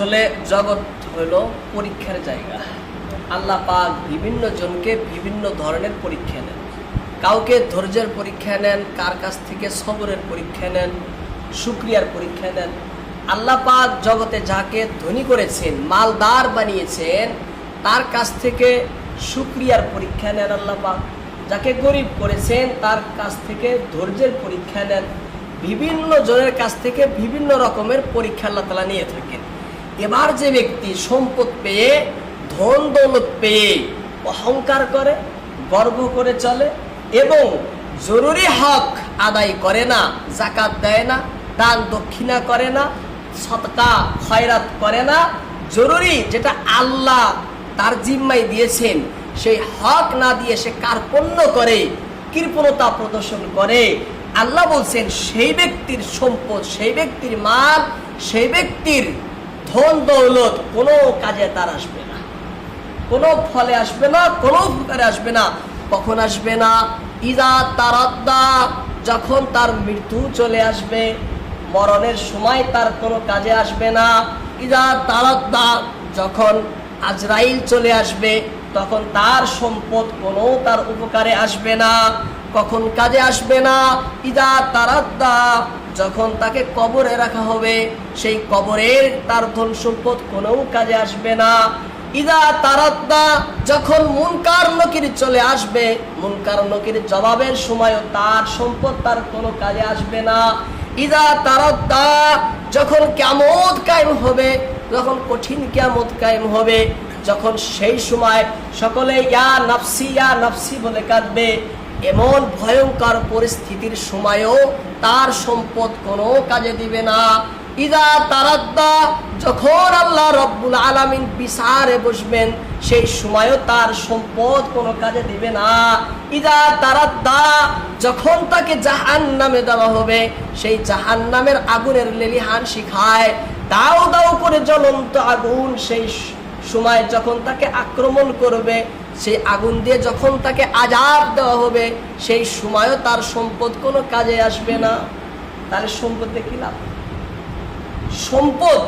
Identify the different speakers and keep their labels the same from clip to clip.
Speaker 1: আসলে জগৎ হইল পরীক্ষার জায়গা। আল্লাহ পাক বিভিন্ন জনকে বিভিন্ন ধরনের পরীক্ষা নেন কাউকে ধৈর্যের পরীক্ষা নেন, কার কাছ থেকে সবরের পরীক্ষা নেন, শুক্রিয়ার পরীক্ষা নেন। আল্লাহ পাক জগতে যাকে ধনী করেছেন, মালদার বানিয়েছেন, তার কাছ থেকে শুক্রিয়ার পরীক্ষা নেন আল্লাহ পাক। যাকে গরিব করেছেন, তার কাছ থেকে ধৈর্যের পরীক্ষা নেন। বিভিন্ন জনের কাছ থেকে বিভিন্ন রকমের পরীক্ষা আল্লাহ তালা নিয়ে থাকেন। এবার যে ব্যক্তি সম্পদ পেয়ে, ধন দৌলত পেয়ে অহংকার করে, গর্ব করে চলে এবং জরুরি হক আদায় করে না, জাকাত দেয় না, দান দক্ষিণা করে না, সৎকা খয়রাত করে না, জরুরি যেটা আল্লাহ তার জিম্মাই দিয়েছেন, সেই হক না দিয়ে সে কার্পণ্য করে, কৃপণতা প্রদর্শন করে। আল্লাহ বলছেন, সেই ব্যক্তির সম্পদ, সেই ব্যক্তির মাল, সেই ব্যক্তির ধন দৌলত কোনো কাজে তার আসবে না। কোনো ফলে আসবে না, কোনো উপকারে আসবে না। কখন আসবে না? ইদা তারাদ্দা, যখন তার মৃত্যু চলে আসবে। মরণের সময় তার কোনো কাজে আসবে না। ইদা তারাদ্দা, যখন আজরাইল চলে আসবে, তখন তার সম্পদ কোনো তার উপকারে আসবে না। কখন কাজে আসবে না? ইদা তারাদ্দা যখন তাকে কবরে রাখা হবে, সেই কবরের তার ধন সম্পদ কোনো কাজে আসবে না। ইদা তারাদ্দা, যখন মুনকার নকির চলে আসবে, মুনকার নকির জবাবের সময়ও তার সম্পদ তার কোনো কাজে আসবে না। ইদা তারাদ্দা, যখন কেমত কায়েম হবে, যখন কঠিন কেমত কায়েম হবে, যখন সেই সময় সকলে ইয়া নাফসি ইয়া নাফসি বলে কাঁদবে এমন ভয়ঙ্কর পরিস্থিতির সময়ও তার সম্পদ কোনো কাজে দিবে না। ইদা তারাদ্দা, যখন আল্লাহ রব্বুল আলামিন বিচারে বসবেন, সেই সময়ও তার সম্পদ কোনো কাজে দিবে না। ইদা তারাদ্দা, যখন তাকে জাহান নামে দেওয়া হবে, সেই জাহান নামের আগুনের লেলিহান শিখায়। দাও দাও করে জ্বলন্ত আগুন সেই সময় যখন তাকে আক্রমণ করবে সেই আগুন দিয়ে যখন তাকে আজাব দেওয়া হবে, সেই সময়ও তার সম্পদ কোনো কাজে আসবে না। তাহলে সম্পদ দেখি লাভ? সম্পদ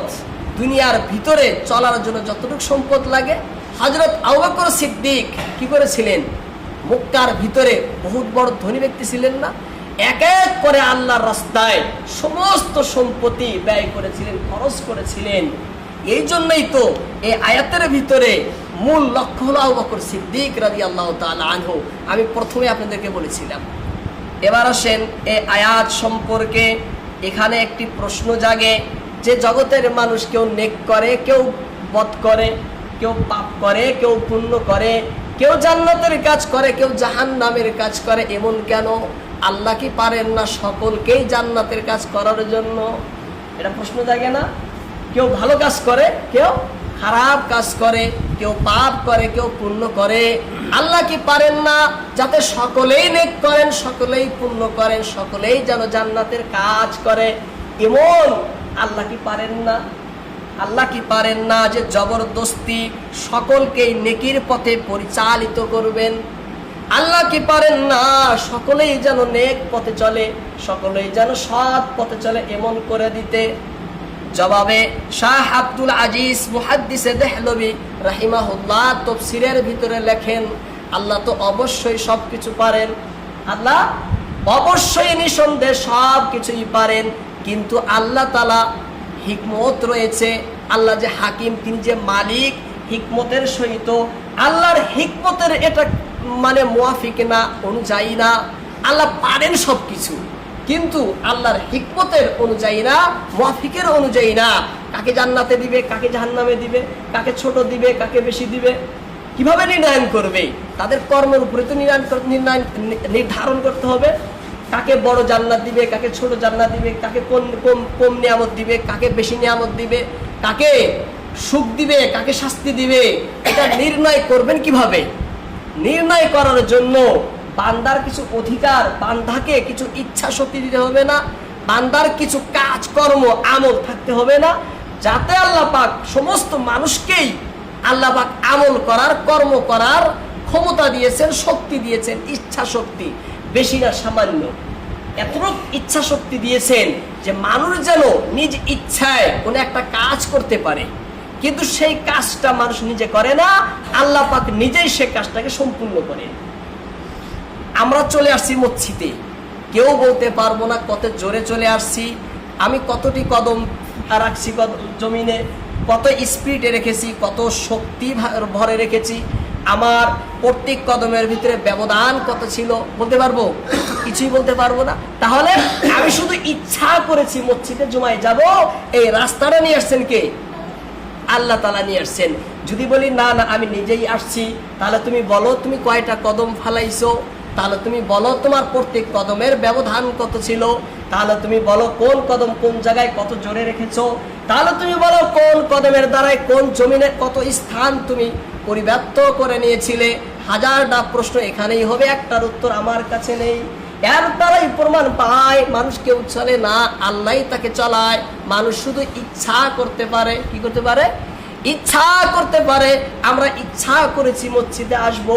Speaker 1: দুনিয়ার ভিতরে চলার জন্য যতটুকু সম্পদ লাগে। হজরত আউবকর সিদ্দিক কি করেছিলেন? মুক্তার ভিতরে বহুত বড় ধনী ব্যক্তি ছিলেন না? এক এক করে আল্লাহর রাস্তায় সমস্ত সম্পত্তি ব্যয় করেছিলেন, খরচ করেছিলেন। এই জন্যই তো এই আয়াতের ভিতরে মূল লক্ষ্য হলো আবু বকর সিদ্দিক রাজি আল্লাহ আনহু। আমি প্রথমে আপনাদেরকে বলেছিলাম। এবার আসেন এ আয়াত সম্পর্কে। এখানে একটি প্রশ্ন জাগে, যে জগতের মানুষ কেউ নেক করে, কেউ বধ করে, কেউ পাপ করে, কেউ পুণ্য করে, কেউ জান্নাতের কাজ করে, কেউ জাহান নামের কাজ করে, এমন কেন? আল্লাহ কি পারেন না সকলকেই জান্নাতের কাজ করার জন্য? এটা প্রশ্ন জাগে না? কেউ ভালো কাজ করে, কেউ খারাপ কাজ করে, কেউ পাপ করে, কেউ পুণ্য করে, আল্লাহ কি পারেন না? যাতে সকলেই নেক করেন, সকলেই পুণ্য করেন, সকলেই যেন জান্নাতের কাজ করে। এমন আল্লাহ কি পারেন না? আল্লাহ কি পারেন না যে জবরদস্তি সকলকেই নেকির পথে পরিচালিত করবেন? আল্লাহ কি পারেন না সকলেই যেন নেক পথে চলে, সকলেই যেন সৎ পথে চলে, এমন করে দিতে? জবাবে শাহ আব্দুল আজিজ মুহাদ্দিসে দেহলবি রাহিমাহুল্লাহ তফসিরের ভিতরে লেখেন, আল্লাহ তো অবশ্যই সব কিছু পারেন। আল্লাহ অবশ্যই নিঃসন্দেহে সব কিছুই পারেন, কিন্তু আল্লাহ তালা হিকমত রয়েছে। আল্লাহ যে হাকিম, তিনি যে মালিক হিকমতের সহিত। আল্লাহর হিকমতের এটা মানে মুয়াফিক না, অনুযায়ী না। আল্লাহ পারেন সব কিছু কিন্তু আল্লাহর হিকমতের অনুযায়ী না মুয়াফিকের অনুযায়ী না। কাকে জান্নাতে দিবে, কাকে জাহান্নামে দিবে, কাকে ছোট দিবে, কাকে বেশি দিবে? কীভাবে নির্ণয়ন করবে? তাদের কর্মের উপরে তো নির্ণয় নির্ধারণ করতে হবে। কাকে বড় জান্নাত দিবে, কাকে ছোট জান্নাত দিবে, কাকে কোন কম কম নিয়ামত দিবে, কাকে বেশি নিয়ামত দিবে, কাকে সুখ দিবে, কাকে শাস্তি দিবে? এটা নির্ণয় করবেন কীভাবে? নির্ণয় করার জন্য বান্দার কিছু অধিকার, বান্দাকে কিছু ইচ্ছা শক্তি দিতে হবে না, বান্দার কিছু কাজকর্ম, আমল থাকতে হবে না, যাতে আল্লাহ পাক সমস্ত মানুষকেই আল্লাহ পাক আমল করার, কর্ম করার ক্ষমতা দিয়েছেন, শক্তি দিয়েছেন, ইচ্ছা শক্তি। বেশি না সামান্য। এতটুক ইচ্ছা শক্তি দিয়েছেন যে মানুষ যেন নিজ ইচ্ছায় কোনো একটা কাজ করতে পারে। কিন্তু সেই কাজটা মানুষ নিজে করে না, আল্লাহ পাক নিজেই সে কাজটাকে সম্পূর্ণ করে। আমরা চলে আসছি মচ্ছিতে কেউ বলতে পারব না কত জোরে চলে আসছি। আমি কতটি কদম রাখছি জমিনে, কত স্পিডে রেখেছি, কত শক্তি ভরে রেখেছি। আমার প্রত্যেক কদমের ভিতরে ব্যবধান কত ছিল বলতে পারব? কিছুই বলতে পারব না। তাহলে আমি শুধু ইচ্ছা করেছি মসজিদে জমায় যাব। এই রাস্তাটা নিয়ে আসছেন কে? আল্লাহ তালা নিয়ে আসছেন। যদি বলি, না না, আমি নিজেই আসছি। তাহলে তুমি বলো, তুমি কয়টা কদম ফালাইছো? তাহলে তুমি বলো তোমার প্রত্যেক কদমের ব্যবধান কত ছিল? তাহলে তুমি বলো কোন কদম কোন জায়গায় কত জোরে রেখেছো? তাহলে তুমি বলো কোন কদমের দ্বারাই কোন জমিনের কত স্থান তুমি পরিব্যাপ্ত করে নিয়েছিলে? হাজারটা প্রশ্ন এখানেই হবে, একটার উত্তর আমার কাছে নেই। এর দ্বারাই প্রমাণ পায় মানুষ কেউ না আল্লাহ তাকে চলায়। মানুষ শুধু ইচ্ছা করতে পারে, কি করতে পারে? ইচ্ছা করতে পারে, আমরা ইচ্ছা করেছি মসজিদে আসব।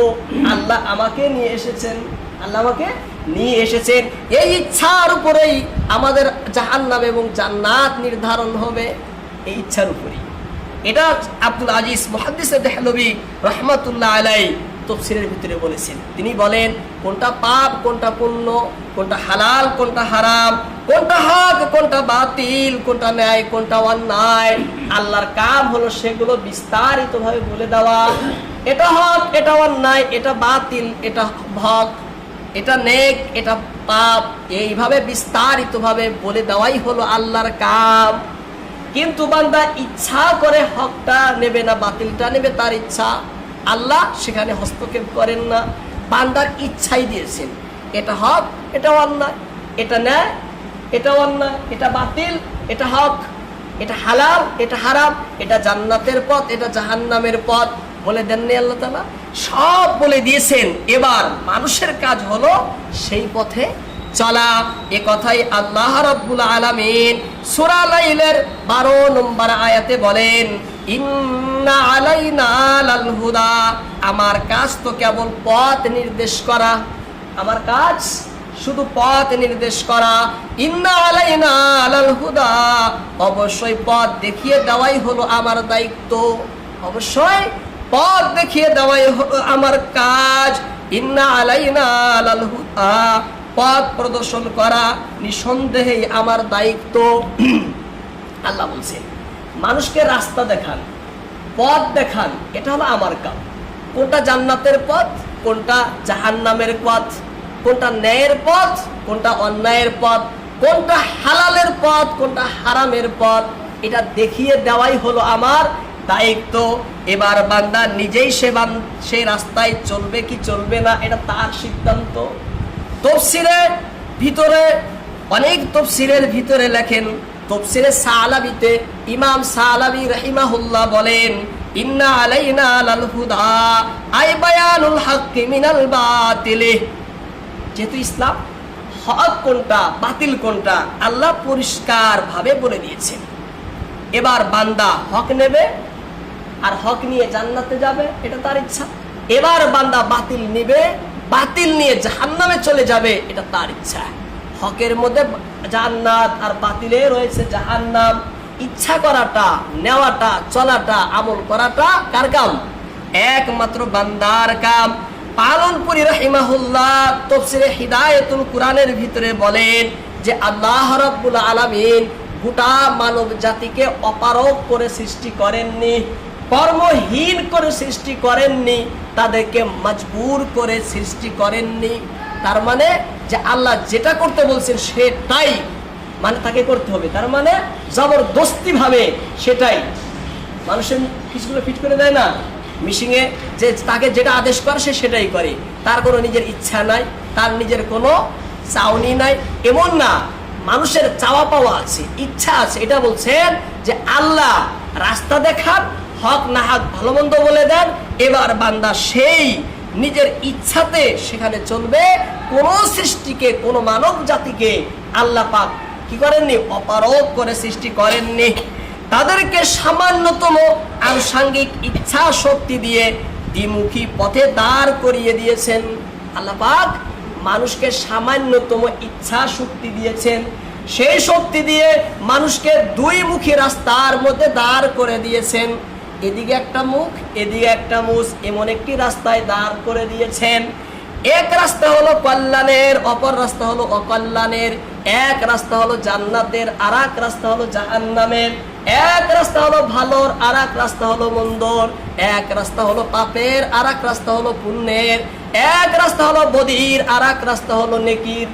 Speaker 1: আল্লাহ আমাকে নিয়ে এসেছেন। আল্লাহ আমাকে নিয়ে এসেছেন। এই ইচ্ছার উপরেই আমাদের জাহান্নাম এবং জান্নাত নির্ধারণ হবে, এই ইচ্ছার উপরেই। এটা আব্দুল আজিজ মহাদিস দেহলবি রহমতুল্লাহ আলাই তফসিরের ভিতরে বলেছেন। তিনি বলেন, কোনটা পাপ, কোনটা পুণ্য, কোনটা হালাল, কোনটা হারাম, কোনটা হক, কোনটা বাতিল, কোনটা ন্যায়, কোনটা অন্যায়, আল্লাহর কাম হলো সেগুলো বিস্তারিতভাবে বলে দেওয়া। এটা হক, এটা অন্যায়, এটা বাতিল, এটা হক, এটা নেক, এটা পাপ, এইভাবে বিস্তারিতভাবে বলে দেওয়াই হলো আল্লাহর কাম। কিন্তু বান্দা ইচ্ছা করে হকটা নেবে না, বাতিলটা নেবে তার ইচ্ছা। আল্লাহ সেখানে হস্তক্ষেপ করেন না, বান্দার ইচ্ছাই দিয়েছেন। এটা হক এটা অন্যায়, এটা ন্যায় এটা অন্যায়, এটা বাতিল, এটা হক, এটা হালাল, এটা হারাম, এটা জান্নাতের পথ, এটা জাহান্নামের পথ। বলে দেননি আল্লাহ তালা সব বলে দিয়েছেন। এবার মানুষের কাজ হলো সেই পথে চলা। এ কথাই আল্লাহ রাব্বুল আলামিন সূরা লাইলের 12 নম্বর আয়াতে বলেন আমার কাজ তো কেবল পথ নির্দেশ করা। আমার কাজ শুধু পথ নির্দেশ করা। ইন্না আলাইনা লাল হুদা। অবশ্যই পথ দেখিয়ে দেওয়াই হলো আমার দায়িত্ব। অবশ্যই পথ দেখিয়ে দেওয়াই হলো আমার কাজ। ইন্না আলাইনা লাল হুদা। পথ প্রদর্শন করা নিঃসন্দেহে আমার দায়িত্ব। আল্লাহ বলছে মানুষকে রাস্তা দেখান, পথ দেখান, এটা হলো আমার কাম। কোনটা জান্নাতের পথ, কোনটা জাহান্নামের পথ, কোনটা ন্যায়ের পথ, কোনটা অন্যায়ের পথ, কোনটা হালালের পথ, কোনটা হারামের পথ, এটা দেখিয়ে দেওয়াই হলো আমার দায়িত্ব। এবার বান্দা নিজেই সে সেই রাস্তায় চলবে কি চলবে না, এটা তার সিদ্ধান্ত। তফসিরের ভিতরে, অনেক তফসিরের ভিতরে লেখেন তফসিরে সালাবিতে ইমাম সালাবি রহিমাহুল্লাহ বলেন, ইন্না আলাইনা লাল হুদা আই বায়ানুল হাক্কি মিনাল বাতিলে। যেহেতু ইসলাম হক কোনটা, বাতিল কোনটা, আল্লাহ পরিষ্কার ভাবে বলে দিয়েছেন। এবার বান্দা হক নেবে আর হক নিয়ে জান্নাতে যাবে, এটা তার ইচ্ছা। এবার বান্দা বাতিল নিবে, বাতিল নিয়ে জাহান্নামে চলে যাবে, এটা তার ইচ্ছা। হকের মধ্যে জান্নাত আর বাতিলে রয়েছে জাহান্নাম। ইচ্ছা করাটা, নেওয়াটা, চলাটা, আমল করাটা কার কাম? একমাত্র বান্দার কাম। পালনপুরি রহিমাহুল্লাহ তফসিরে হিদায়তুল কোরআনের ভিতরে বলেন যে আল্লাহ রাব্বুল আলামিন গোটা মানব জাতিকে অপারক করে সৃষ্টি করেননি, কর্মহীন করে সৃষ্টি করেননি, তাদেরকে মজবুর করে সৃষ্টি করেননি। তার মানে যে আল্লাহ যেটা করতে বলছেন সেটাই মানে তাকে করতে হবে। তার মানে জবরদস্তি ভাবে সেটাই। মানুষের কিছুগুলো ফিট করে দেয় না? মিশিংয়ে যে তাকে যেটা আদেশ করে সে সেটাই করে। তার কোনো নিজের ইচ্ছা নাই, তার নিজের কোনো চাউনি নাই। এমন না, মানুষের চাওয়া পাওয়া আছে, ইচ্ছা আছে। এটা বলছেন যে আল্লাহ রাস্তা দেখান, হক না হক ভালো মন্দ বলে দেন, এবার বান্দা সেই নিজের ইচ্ছাতে সেখানে চলবে, কোন সৃষ্টিকে, কোন মানব জাতিকে আল্লাহ পাক কি করেননি? অপারক করে সৃষ্টি করেননি। তাদেরকে সামান্যতম আনুষাঙ্গিক ইচ্ছা শক্তি দিয়ে দ্বিমুখী পথে দাঁড় করিয়ে দিয়েছেন। আল্লাহ পাক মানুষকে সামান্যতম ইচ্ছা শক্তি দিয়েছেন। সেই শক্তি দিয়ে মানুষকে দুই মুখী রাস্তার মধ্যে দাঁড় করে দিয়েছেন। এদিকে একটা মুখ এদিকে একটা মুখ এমন একটি রাস্তায় দাঁড় করে দিয়েছেন এক রাস্তা হলো কল্যাণের অপর রাস্তা হলো অকল্যাণের এক রাস্তা হলো জান্নাতের আর এক রাস্তা হলো জাহান্নামের এক রাস্তা হলো ভালোর আর এক রাস্তা হলো মন্দর এক রাস্তা হলো পাপের আর এক রাস্তা হলো পুণ্যের এক রাস্তা হলো বদির আর এক রাস্তা হলো নেকির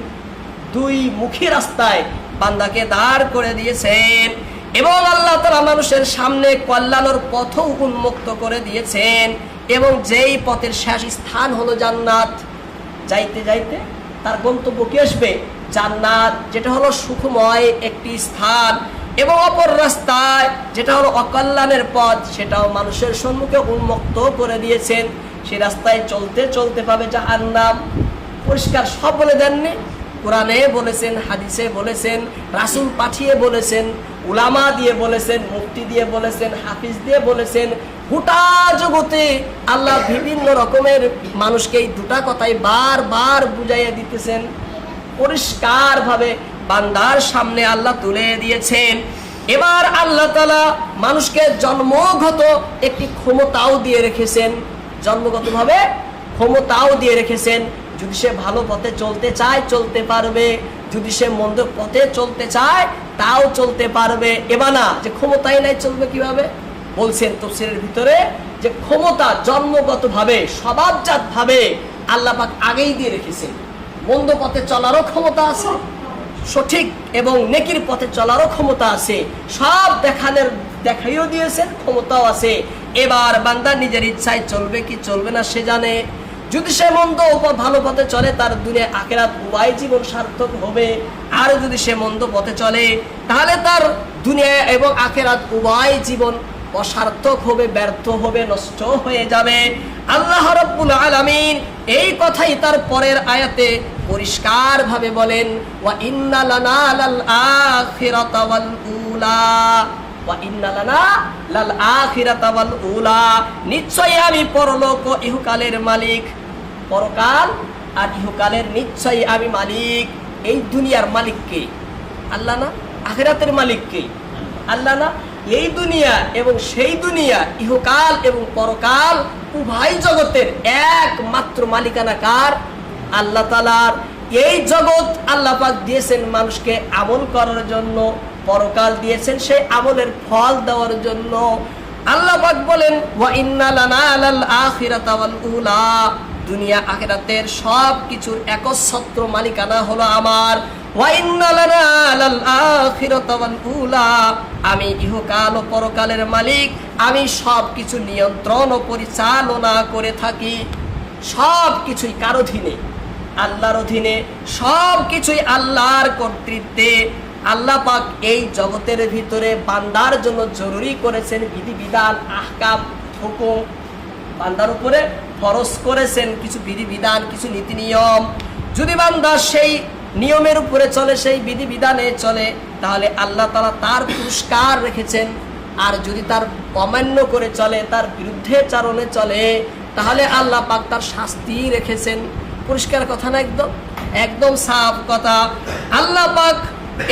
Speaker 1: দুই মুখী রাস্তায় বান্দাকে দাঁড় করে দিয়েছেন এবং আল্লাহ তালা মানুষের সামনে কল্যাণের পথ উন্মুক্ত করে দিয়েছেন এবং যেই পথের শেষ স্থান হলো জান্নাত। যাইতে যাইতে তার গন্তব্য কি আসবে? জান্নাত, যেটা হলো সুখময় একটি স্থান এবং অপর রাস্তায় যেটা হলো অকল্যাণের পথ, সেটাও মানুষের সম্মুখে উন্মুক্ত করে দিয়েছেন। সেই রাস্তায় চলতে চলতে পাবে জাহান্নাম। পরিষ্কার সব বলে দেননি। কোরআনে বলেছেন, হাদিসে বলেছেন, রাসুল পাঠিয়ে বলেছেন উলামা দিয়ে বলেছেন, মুফতি দিয়ে বলেছেন, হাফিজ দিয়ে বলেছেন, গোটা জগতে আল্লাহ বিভিন্ন রকমের মানুষকে এই দুটা কথাই বারবার বুঝাইয়া দিতেছেন। পরিষ্কারভাবে বান্দার সামনে আল্লাহ তুলে দিয়েছেন। এবার আল্লাহ তালা মানুষকে জন্মগত একটি ক্ষমতাও দিয়ে রেখেছেন। জন্মগতভাবে ক্ষমতাও দিয়ে রেখেছেন। যদি সে ভালো পথে চলতে চায়, চলতে পারবে। যদি সে মন্দ পথে চলতে চায়, তাও চলতে পারবে। এবার না, যে ক্ষমতাই নাই চলবে কীভাবে? বলছেন তো তফসিলের ভিতরে যে ক্ষমতা জন্মগতভাবে, স্বভাবজাতভাবে আল্লাহ পাক আগেই দিয়ে রেখেছেন। মন্দ পথে চলারও ক্ষমতা আছে, সঠিক এবং নেকির পথে চলারও ক্ষমতা আছে, সব দেখানোর দেখাইও দিয়েছেন, ক্ষমতাও আছে। এবার বান্দা নিজের ইচ্ছায় চলবে কি চলবে না, সে জানে। যদি সে মন্দ ভালো পথে চলে, তার দুনিয়া আখেরাত উভয় জীবন সার্থক হবে। আর যদি সে মন্দ পথে চলে, তাহলে তার দুনিয়া এবং আখেরাত উভয় জীবন অসার্থক হবে, ব্যর্থ হবে, নষ্ট হয়ে যাবে। আল্লাহ রব্বুল আলামিন এই কথাই তার পরের আয়াতে পরিষ্কার ভাবে বলেন, ওয়া ইন্না লানা লাল আখিরাতা ওয়াল উলা। নিশ্চয়ই আমি পরলোক ইহকালের মালিক। পরকাল আর ইহকালের নিশ্চয়ই আমি মালিক, এই দুনিয়ার মালিককে। আল্লাহ না? আখিরাতের মালিককে। আল্লাহ না? এই দুনিয়া এবং সেই দুনিয়া, ইহকাল এবং পরকাল উভয় জগতের একমাত্র মালিকানা কার? আল্লাহ তালার এই জগৎ আল্লাহ পাক দিয়েছেন মানুষকে আমল করার জন্য, পরকাল দিয়েছেন সেই আমলের ফল দেওয়ার জন্য। আল্লাহ পাক বলেন, ওয়া ইন্না লানা আলাল আখিরাতা ওয়াল উলা। দুনিয়া আখেরাতের সব কিছুর একচ্ছত্র মালিকানা হলো আমার। আমি ইহকাল ও পরকালের মালিক। আমি সব কিছু নিয়ন্ত্রণ ও পরিচালনা করে থাকি। সব কিছুই কার অধীনে? আল্লাহর অধীনে। সব কিছুই আল্লাহর কর্তৃত্বে। আল্লাহ পাক এই জগতের ভিতরে বান্দার জন্য জরুরি করেছেন বিধিবিধান, আহকাম, হুকুম। বান্দার উপরে ফরজ করেছেন, কিছু বিধিবিধান, কিছু নীতি নিয়ম যদি বান্দা সেই নিয়মের উপরে চলে, সেই বিধিবিধানে চলে, তাহলে আল্লাহ তালা তার পুরস্কার রেখেছেন। আর যদি তার অমান্য করে চলে, তার বিরুদ্ধে চারণে চলে, তাহলে আল্লাহ পাক তার শাস্তি রেখেছেন। পরিষ্কার কথা না একদম? একদম সাফ কথা। আল্লাহ পাক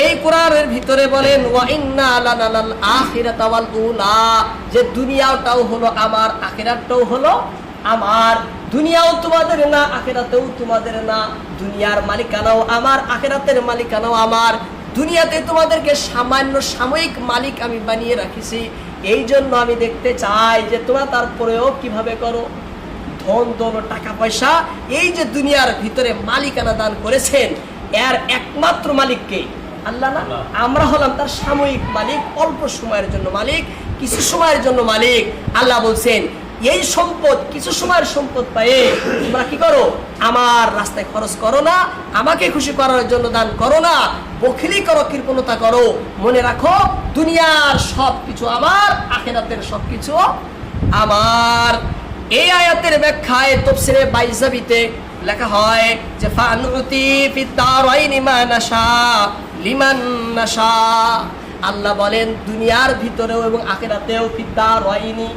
Speaker 1: এই কোরআনের ভিতরে বলেন যে দুনিয়াটাও হলো আমার, আখিরাতটাও হলো আমার দুনিয়াও তোমাদের না আখেরাতেও তোমাদের না। দুনিয়ার মালিকানাও আমার আখেরাতের মালিকানাও আমার। দুনিয়াতে তোমাদেরকে সামান্য সাময়িক মালিক আমি বানিয়ে রাখিছি। এই জন্য আমি দেখতে চাই যে তোমরা তার প্রয়োগ কীভাবে করো। ধন দন টাকা পয়সা এই যে দুনিয়ার ভিতরে মালিকানা দান করেছেন এর একমাত্র মালিককে আল্লাহ না? আমরা হলাম তার সাময়িক মালিক অল্প সময়ের জন্য মালিক কিছু সময়ের জন্য মালিক। আল্লাহ বলছেন এই সম্পদ, কিছু সময়ের সম্পদ পায়ে তোমরা কি করো? আমার রাস্তায় খরচ করো না, আমাকে খুশি করার জন্য দান করো না, বখিলি করো, কৃপণতা করো। মনে রাখো, দুনিয়ার সব কিছু আমার, আখেরাতের সব কিছু আমার। এই আয়াতের ব্যাখ্যায় তফসিরে বাইজাবিতে লেখা হয় যে ফানুতি লিমান নাশা। আল্লাহ বলেন, দুনিয়ার ভিতরেও এবং আখেরাতেও ফিদ্দারাইনি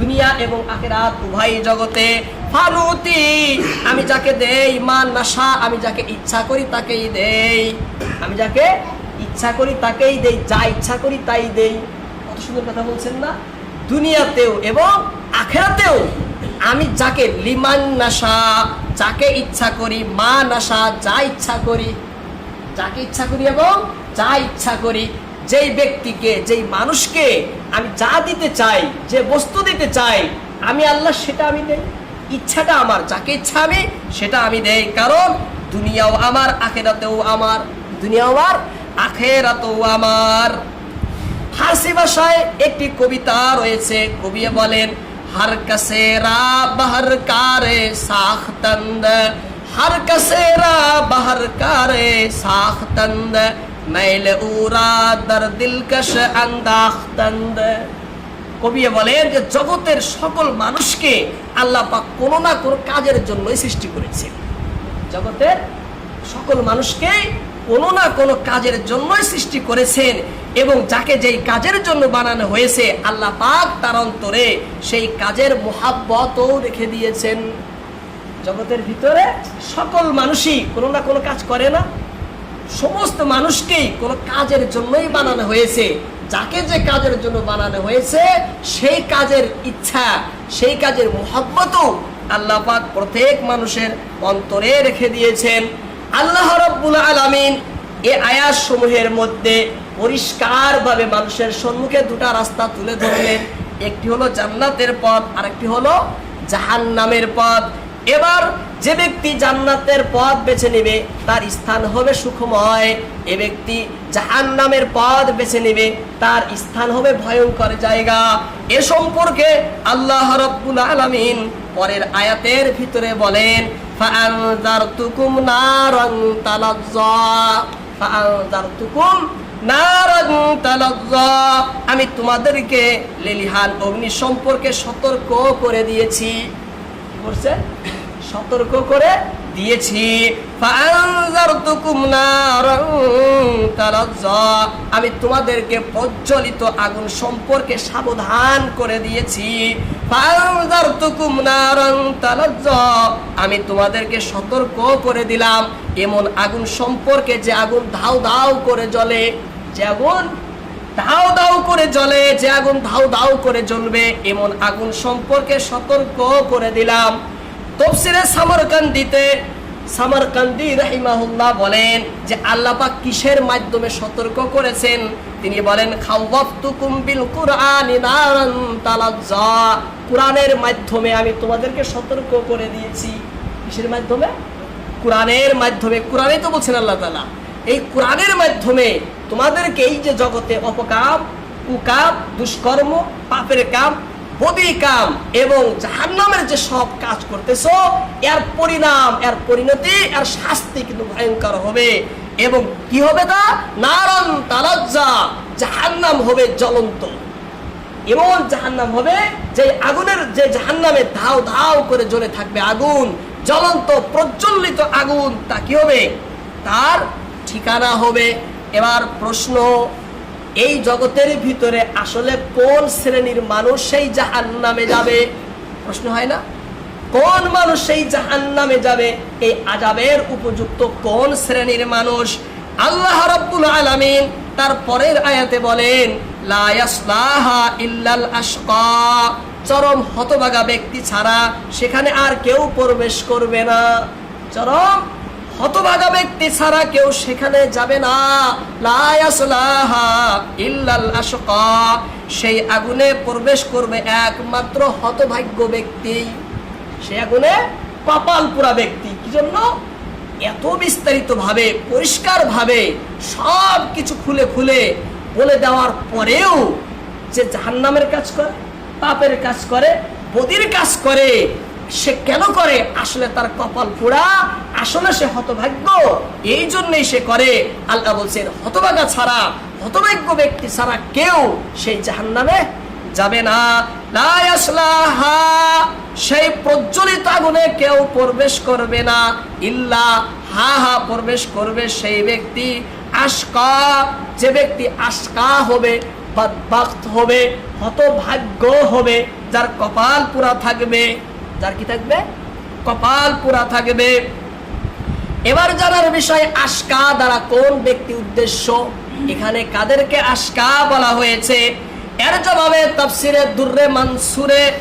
Speaker 1: দুনিয়া এবং আখেরাত উভয় জগতে ফানুতি আমি যাকে দেই মা নাশা আমি যাকে ইচ্ছা করি তাকেই দেই। আমি যাকে ইচ্ছা করি তাকেই দেই, যা ইচ্ছা করি তাই দেই। কত সুন্দর কথা বলছেন না? দুনিয়াতেও এবং আখেরাতেও আমি যাকে লিমান নাশা যাকে ইচ্ছা করি মা নাশা যা ইচ্ছা করি, যাকে ইচ্ছা করি এবং যা ইচ্ছা করি যেই ব্যক্তিকে, যেই মানুষকে আমি যা দিতে চাই, যে বস্তু দিতে চাই, আমি আল্লাহ সেটা আমি দেই। ইচ্ছাটা আমার, যাকে ইচ্ছা আমি, সেটা আমি দেই। কারণ দুনিয়াও আমার, আখেরাতেও আমার, দুনিয়াও আমার, আখেরাতেও আমার। ফার্সি ভাষায় একটি কবিতা রয়েছে, কবি বলেন, হর কসেরা বাহর কারে সাখতন্দ হর কসেরা বাহর কারে সাখতন্দ নাইলে উরা তার দিলকাশ আন্দাখতান্দ কবিয়ে বলেন যে জগতের সকল মানুষকে আল্লাহ পাক কোনো না কোনো কাজের জন্যই সৃষ্টি করেছেন। জগতের সকল মানুষকে কোনো না কোনো কাজের জন্যই সৃষ্টি করেছেন এবং যাকে যেই কাজের জন্য বানানো হয়েছে, আল্লাহ পাক তার অন্তরে সেই কাজের মোহাব্বতও রেখে দিয়েছেন। জগতের ভিতরে সকল মানুষই কোনো না কোনো কাজ করে না। সমস্ত মানুষকেই কোনো কাজের জন্যই বানানো হয়েছে। যাকে যে কাজের জন্য বানানো হয়েছে, সেই কাজের ইচ্ছা, সেই কাজের মোহাব্বতও আল্লাহ পাক প্রত্যেক মানুষের অন্তরে রেখে দিয়েছেন। আল্লাহ রব্বুল আলামিন এ আয়াস সমূহের মধ্যে পরিষ্কারভাবে মানুষের সম্মুখে দুটা রাস্তা তুলে ধরলেন। একটি হলো জান্নাতের পথ আর একটি হলো জাহান্নামের পথ। এবার যে ব্যক্তি জান্নাতের পথ বেছে নেবে, তার স্থান হবে সুখময়। এ ব্যক্তি জাহান্নামের পথ বেছে নেবে, তার স্থান হবে ভয়ঙ্কর জায়গা। এ সম্পর্কে আল্লাহ রাব্বুল আলামিন পরের আয়াতের ভিতরে বলেন আমি তোমাদেরকে লেলিহান অগ্নি সম্পর্কে সতর্ক করে দিয়েছি। সতর্ক করে দিয়েছি। আমি তোমাদেরকে প্রজ্বলিত আগুন সম্পর্কে সাবধান করে দিয়েছি। আমি তোমাদেরকে সতর্ক করে দিলাম। এমন আগুন সম্পর্কে যে আগুন ধাউ ধাউ করে জ্বলে, যে আগুন ধাও দাও করে জ্বলে, যে আগুন ধাও দাও করে জ্বলবে, এমন আগুন সম্পর্কে সতর্ক করে দিলাম। তফসিরে সামরকান্দিতে সামরকান্দি রাহিমাহুল্লাহ বলেন যে আল্লাহ পাক কিসের মাধ্যমে সতর্ক করেছেন? তিনি বলেন বিল কোরআনের মাধ্যমে আমি তোমাদেরকে সতর্ক করে দিয়েছি। কিসের মাধ্যমে? কোরআনের মাধ্যমে। কোরআনে তো বলছেন আল্লাহ তাআলা। এই কোরআনের মাধ্যমে তোমাদেরকে এই যে জগতে অপকাম, কুকাম, দুষ্কর্ম, পাপের কাম বদি কাম এবং জাহান্নামের যে সব কাজ করতেছো, এর পরিণাম, এর পরিণতি, এর শাস্তি কিন্তু ভয়ঙ্কর হবে। এবং কি হবে তা? নারন তালাজ্জা, জাহান্নাম হবে জ্বলন্ত। এমন জাহান্নাম হবে যে আগুনের যে জাহান্নামে ধাও ধাও করে জ্বলে থাকবে আগুন, জ্বলন্ত প্রজ্বলিত আগুন, তা কি হবে? তার ঠিকানা হবে। এবার প্রশ্ন এই জগতের ভিতরে আসলে কোন শ্রেণির মানুষ সেই জাহান্নামে যাবে? প্রশ্ন হয় না? কোন মানুষ সেই জাহান্নামে যাবে? এই আজাবের উপযুক্ত কোন শ্রেণির মানুষ? আল্লাহ রাব্বুল আলামিন তার পরের আয়াতে বলেন চরম হতভাগা ব্যক্তি ছাড়া সেখানে আর কেউ প্রবেশ করবে না। চরম হতভাগা ব্যক্তি ছাড়া কেউ সেখানে যাবে না। সেই আগুনে প্রবেশ করবে একমাত্র হতভাগ্য ব্যক্তি। সে আগুনে কপাল পুরা ব্যক্তি। কি জন্য এত বিস্তারিত ভাবে পরিষ্কার ভাবে সব কিছু খুলে খুলে বলে দেওয়ার পরেও যে জাহান্নামের কাজ করে, পাপের কাজ করে, বদির কাজ করে সে কেন করে? আসলে তার কপাল পোড়া। আসলে সে হতভাগ্য। এই জন্যই সে করে। আল্লাহ বলছেন, হতভাগা ছাড়া, হতভাগ্য ব্যক্তি ছাড়া কেউ সেই জাহান্নামে যাবে না। সেই প্রজ্বলিত আগুনে কেউ প্রবেশ করবে না। ইল্লা হা হা প্রবেশ করবে সেই ব্যক্তি। আশকা, যে ব্যক্তি আশকা হবে হবে, হতভাগ্য হবে, যার কপাল পুরা থাকবে। যার কি থাকবে? কপাল পুরা থাকবে। এবার জানার বিষয়, আশকা দ্বারা কোন ব্যক্তি উদ্দেশ্য? এখানে কাদেরকে আশকা বলা হয়েছে? এর জবাবে তাফসিরে দুর্রে মানসুরে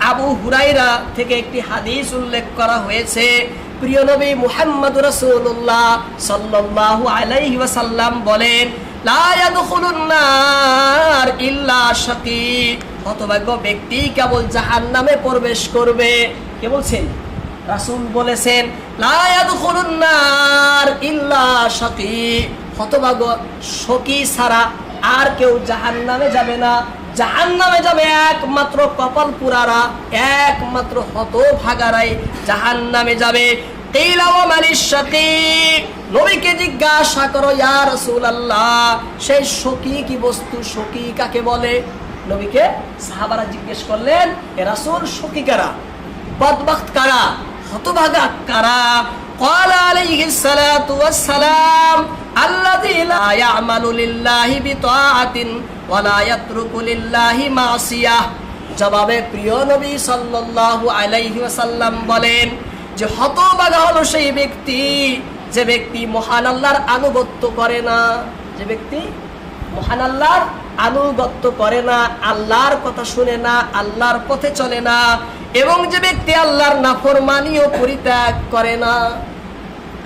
Speaker 1: আবু হুরাইরা থেকে একটি হাদিস উল্লেখ করা হয়েছে। প্রিয় নবী মুহাম্মদ রাসূলুল্লাহ সাল্লাল্লাহু আলাইহি ওয়াসাল্লাম বলেন হতভাগ্য ব্যক্তি কেবল জাহান্নামে প্রবেশ করবে। কে বলছেন? রাসূল বলেছেন হতভাগ্য শকী ছাড়া আর কেউ জাহান্নামে যাবে না। জাহান্নামে যাবে একমাত্র কপাল পুরারা, একমাত্র হতভাগারাই জাহান্নামে যাবে। কিলা ওয়া মানিশ শাকী। নবীকে জিজ্ঞাসা করো ইয়া রাসূলুল্লাহ সেই শকী কি বস্তু শকী কাকে বলে নবীকে সাহাবারা জিজ্ঞেস করলেন এ রাসূল শকী কারা বদবখত কারা হতভাগা কারা قال عليه الصلاة والسلام الذي لا يعمل لله بطاعة ولا يترك لله معصية জবাবে প্রিয় নবী সাল্লাল্লাহু আলাইহি ওয়াসাল্লাম বলেন যে হতভাগা হলো সেই ব্যক্তি যে ব্যক্তি মহান আল্লাহর আনুগত্য করে না, যে ব্যক্তি মহান আল্লাহর আনুগত্য করে না, আল্লাহর কথা শুনে না, আল্লাহর পথে চলে না, এবং যে ব্যক্তি আল্লাহর নাফরমানিও পরিত্যাগ করে না,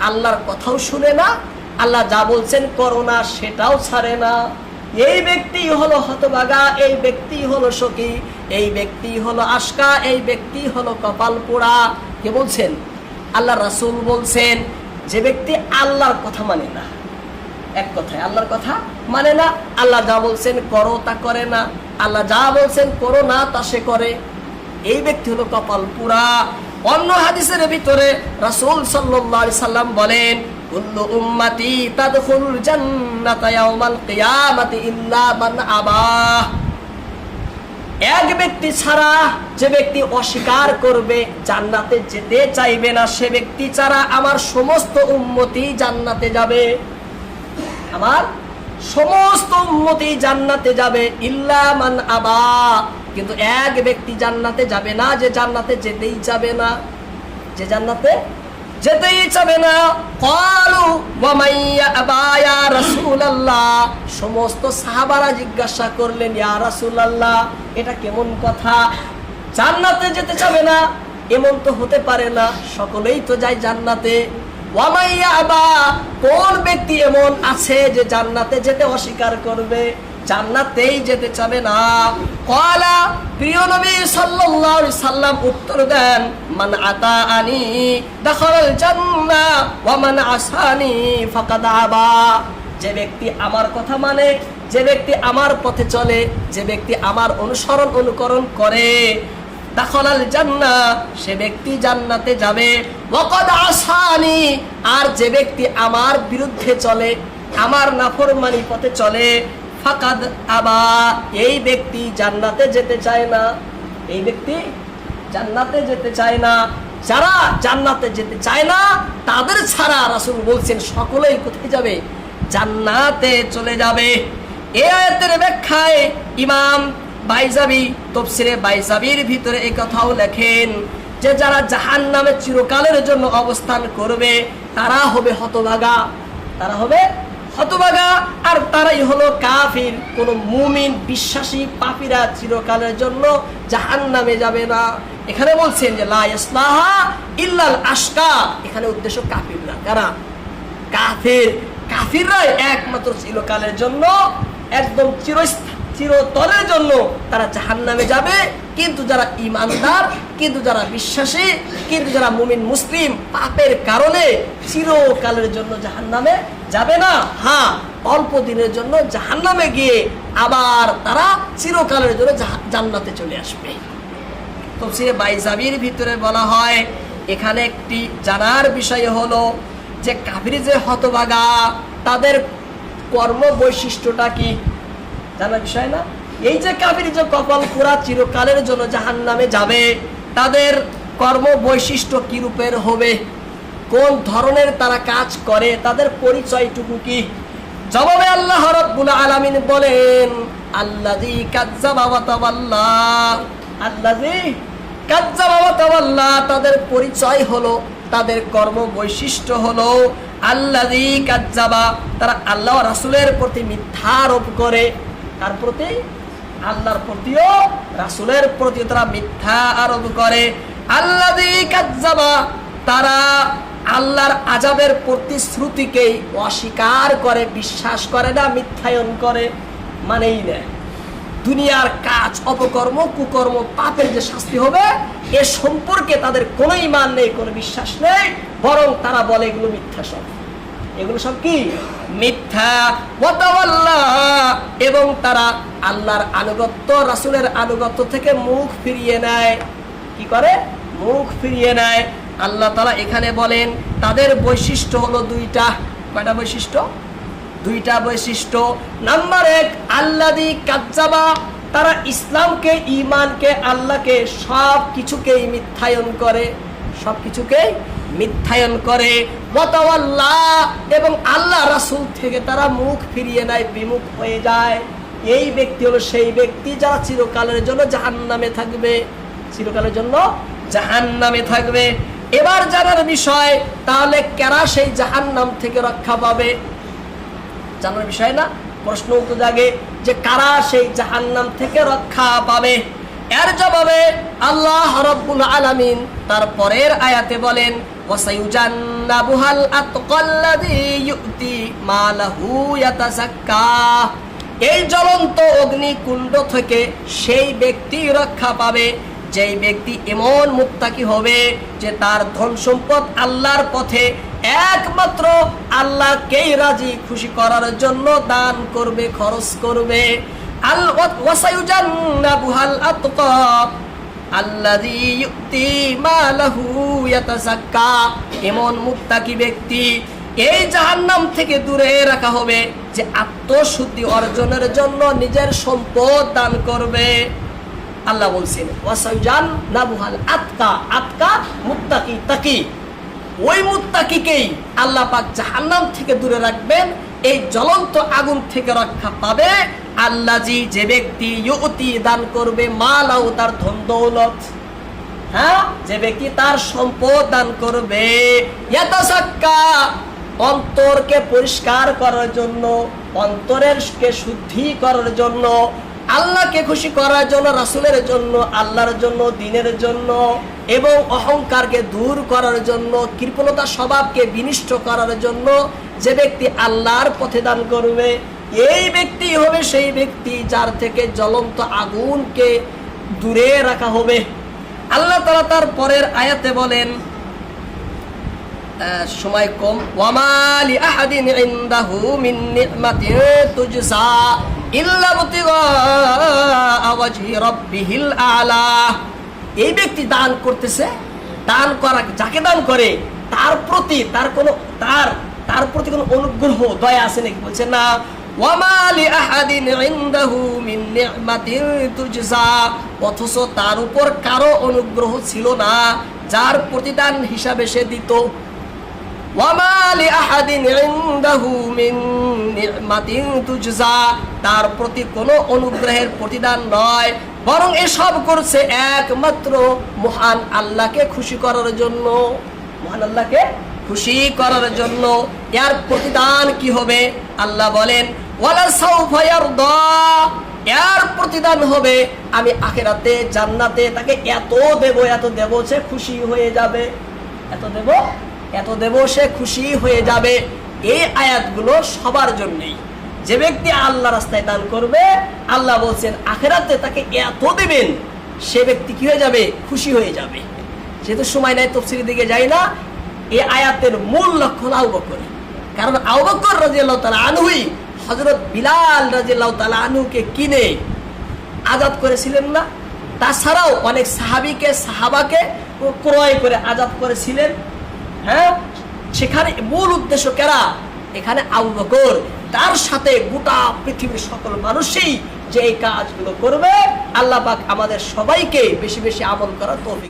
Speaker 1: আল্লাহর কথাও শুনে না, আল্লাহ যা বলছেন করো না, সেটাও ছাড়ে না। এই ব্যক্তি হলো হতবাগা এই ব্যক্তি হলো সখী, এই ব্যক্তি হলো আশকা, এই ব্যক্তি হলো কপাল পোড়া। কে বলছেন? আল্লাহ রাসূল বলছেন যে ব্যক্তি আল্লাহর কথা মানে না। এক কথায়, আল্লাহর কথা মানে না, আল্লাহ যা বলছেন করো তা করে না, আল্লাহ যা বলছেন করো না, তা সে করে। এই ব্যক্তি হলো কপাল পুরা। অন্য হাদিসের ভিতরে রাসূল আলাইহি সাল্লাম বলেন, কুল্লু উম্মতি তাদখুল জান্নাতা ইয়াউমাল কিয়ামাতি ইল্লা মান আবা এক ব্যক্তি ছাড়া যে ব্যক্তি অস্বীকার করবে, জান্নাতে যেতে চাইবে না। সে ব্যক্তি ছাড়া আমার সমস্ত উম্মতি জান্নাতে যাবে। আমার সমস্ত উন্মতি জান্নাতে যাবে। ইল্লা মান আবা। কিন্তু এক ব্যক্তি জান্নাতে যাবে না, যে জান্নাতে যেতেই যাবে না। যে জান্নাতে যেতেই চাবে না। ক্বালু ওয়া মাইয়া আবা ইয়া রাসূলুল্লাহ। সমস্ত সাহাবারা জিজ্ঞাসা করলেন, ইয়া রাসূলুল্লাহ, এটা কেমন কথা? জান্নাতে যেতে চাবে না? এমন তো হতে পারে না। সকলেই তো যায় জান্নাতে। ওয়ামাইয়া আবা, কোন ব্যক্তি এমন আছে যে জান্নাতে যেতে অস্বীকার করবে? জান্নাতেই যেতে চাবে না। কলা, প্রিয় নবী সাল্লাল্লাহু আলাইহি সাল্লাম উত্তর দেন, মান আতা আনি দাখালাল জান্নাহ ওয়া মান আসানি ফাকাদ আবা। যে ব্যক্তি আমার কথা মানে যে ব্যক্তি আমার পথে চলে, যে ব্যক্তি আমার অনুসরণ অনুকরণ করে, দাখলাল জান্নাহ সে ব্যক্তি জান্নাতে যাবে। ওয়াকাদ আসানি আর যে ব্যক্তি আমার বিরুদ্ধে চলে, আমার নাফরমানি পথে চলে ফাকাদ আবা, এই ব্যক্তি জান্নাতে যেতে চায় না। এই ব্যক্তি জান্নাতে যেতে চায় না। যারা জান্নাতে যেতে চায় না, তাদের ছাড়া রাসূল বলছেন, সকলেই কোথায় যাবে? জান্নাতে চলে যাবে। এই আয়াতের ব্যাখ্যায় ইমাম বাইজাবি তফসিরে বাইজাবির ভিতরে এই কথাও লেখেন যে, যারা জাহান নামে চিরকালের জন্য অবস্থান করবে, তারা হবে হতভাগা। তারা হবে হতভাগা, আর তারাই হলো কাফির। কোন মুমিন বিশ্বাসী পাপীরা চিরকালের জন্য জাহান নামে যাবে না। এখানে বলছেন যে, লা ইল্লাল আশকা। এখানে উদ্দেশ্য কাফির না। কারা? কাফির। কাফিররাই একমাত্র চিরকালের জন্য, একদম চিরস্থায়ী চিরতরের জন্য তারা জাহান নামে যাবে। কিন্তু যারা ইমানদার কিন্তু যারা বিশ্বাসী, কিন্তু যারা মুমিন, মুসলিম, পাপের কারণে চিরকালের জন্য জাহান নামে যাবে না। হ্যাঁ। অল্প দিনের জন্য জাহান্নামে গিয়ে আবার তারা চিরকালের জন্য জান্নাতে চলে আসবে। তফসিরে বাইজাবির ভিতরে বলা হয় এখানে একটি জানার বিষয় হলো যে কাবির যে হতবাগা তাদের কর্ম বৈশিষ্ট্যটা কি? জানার বিষয় না? এই যে কাবির যে কপাল পুরা চিরকালের জন্য জাহান নামে যাবে তাদের কর্ম বৈশিষ্ট্য কি রূপের হবে? কোন ধরনের তারা কাজ করে, তাদের পরিচয়টুকু কি? জবাবে আল্লাহ রাব্বুল আলামিন বলেন, আল্লাযী কাযযাবা ওয়া তাওয়াল্লা। আল্লাযী কাজ্জাবা ওয়া তাওয়াল্লা, তাদের পরিচয় হলো, তাদের কর্ম বৈশিষ্ট্য হলো, আল্লাযী কাজ্জাবা তারা আল্লাহ রাসূলের প্রতি মিথ্যা আরোপ করে, তার প্রতি আল্লাহর প্রতিও রাসূলের প্রতি তারা মিথ্যা আরোপ করে। আল্লাযী কাজ্জাবা তারা আল্লাহর আজাবের প্রতিশ্রুতিকেই অস্বীকার করে, বিশ্বাস করে না, মিথ্যায়ন করে, মানেই নেয় দুনিয়ার কাজ, অপকর্ম, কুকর্ম, পাপের যে শাস্তি হবে, এ সম্পর্কে তাদের কোনো ইমান নেই, কোনো বিশ্বাস নেই, বরং তারা বলে এগুলো মিথ্যা সব। এগুলো সব কি? মিথ্যা। এবং তারা আল্লাহর আনুগত্য, রাসূলের আনুগত্য থেকে মুখ ফিরিয়ে নেয়। কি করে? মুখ ফিরিয়ে নেয়। আল্লাহ তাআলা এখানে বলেন, তাদের বৈশিষ্ট্য হলো দুইটা। কয়টা বৈশিষ্ট্য? দুইটা বৈশিষ্ট্য। নাম্বার এক আল্লাদি কাজ্জাবা। তারা ইসলামকে ইমানকে আল্লাহকে সব কিছুকেই মিথ্যায়ন করে। সব কিছুকেই মিথ্যায়ন করে। মতাওয়াল্লাহ এবং আল্লাহ রাসূল থেকে তারা মুখ ফিরিয়ে নেয়, বিমুখ হয়ে যায়। এই ব্যক্তি হলো সেই ব্যক্তি যারা চিরকালের জন্য জাহান্নামে থাকবে। চিরকালের জন্য জাহান্নামে থাকবে। এবার জানার বিষয়, তাহলে কেরা সেই জাহান্নাম থেকে রক্ষা পাবে? জানার বিষয় না, প্রশ্ন তো জাগে যে কারা সেই জাহান্নাম থেকে রক্ষা পাবে? এর জবাবে আল্লাহ রব্বুল আলামিন তার পরের আয়াতে বলেন এই জ্বলন্ত অগ্নিকুণ্ড থেকে সেই ব্যক্তি রক্ষা পাবে। যেই ব্যক্তি এমন মুক্তাকি হবে যে তার ধন সম্পদ আল্লাহর পথে একমাত্র আল্লাহকেই রাজি, খুশি করার জন্য দান করবে, খরচ করবে। আল ওয়াসায়ুজান্নাবুহাল আতকা এমন মুত্তাকি ব্যক্তি এই জাহান্নাম থেকে দূরে রাখা হবে যে আত্মশুদ্ধি অর্জনের জন্য নিজের সম্পদ দান করবে। আল্লাহ বলছেন ওয়াসাইজান নাবুহাল আতকা আতকা মুত্তাকি তাকি। ওই মুত্তাকিকেই আল্লাহ পাক জাহান্নাম থেকে দূরে রাখবেন, এই জ্বলন্ত আগুন থেকে রক্ষা পাবে। যে ব্যক্তি ইউতি দান করবে তার ধন দৌলত। হ্যাঁ? যে ব্যক্তি তার সম্পদ দান করবে অন্তরকে পরিষ্কার করার জন্য, অন্তরের শুদ্ধি করার জন্য আল্লাহকে খুশি করার জন্য, রাসূলের জন্য, আল্লাহর জন্য, দিনের জন্য এবং অহংকারকে দূর করার জন্য, কৃপণতা স্বভাবকে বিনিষ্ট করার জন্য যে ব্যক্তি আল্লাহর পথে দান করবে, এই ব্যক্তি হবে সেই ব্যক্তি যার থেকে জ্বলন্ত আগুনকে দূরে রাখা হবে। আল্লাহ তাআলা তার পরের আয়াতে বলেন সময় কম ওয়ামালি আহাদিন এই ব্যক্তি দান করতেছে, দান করা যাকে দান করে, তার প্রতি তার কোনো, তার তার প্রতি কোনো অনুগ্রহ, দয়া আছে নাকি? বলছে, না। অথচ তার উপর কারও অনুগ্রহ ছিল না, যার প্রতিদান হিসাবে সে দিত ওয়ামা লিআহাদিন ইনদাহু মিন নি'মাতিন তুজজা তার প্রতি কোনো অনুগ্রহের প্রতিদান নয়, বরং এসব করছে একমাত্র মহান আল্লাহকে খুশি করার জন্য। মহান আল্লাহকে খুশি করার জন্য। এর প্রতিদান কি হবে? আল্লাহ বলেন এর প্রতিদান হবে, আমি আখেরাতে, জান্নাতে তাকে এত দেব এত দেব, সে খুশি হয়ে যাবে। এত দেব এত দেব সে খুশি হয়ে যাবে এই আয়াতগুলো সবার জন্যই। যে ব্যক্তি আল্লাহ রাস্তায় দান করবে, আল্লাহ বলছেন, আখেরাতে তাকে এত দেবেন, সে ব্যক্তি কি হয়ে যাবে? খুশি হয়ে যাবে। যেহেতু সময় নাই তফসিলের দিকে যাই না এই আয়াতের মূল লক্ষণ আউ বকর। কারণ আউ বকর রাজিয়াল্লাহ তালা আনহুই হজরত বিলাল রাজিয়াল্লাহ তালা আনহুকে কিনে আজাদ করেছিলেন না। তাছাড়াও অনেক সাহাবিকে, সাহাবাকে ক্রয় করে আজাদ করেছিলেন। হ্যাঁ? সেখানে মূল উদ্দেশ্য কেরা? এখানে আবু তার সাথে গোটা পৃথিবীর সকল মানুষই যে এই কাজগুলো করবে, আল্লাহ পাক আমাদের সবাইকে বেশি বেশি আমল করার তৌফিক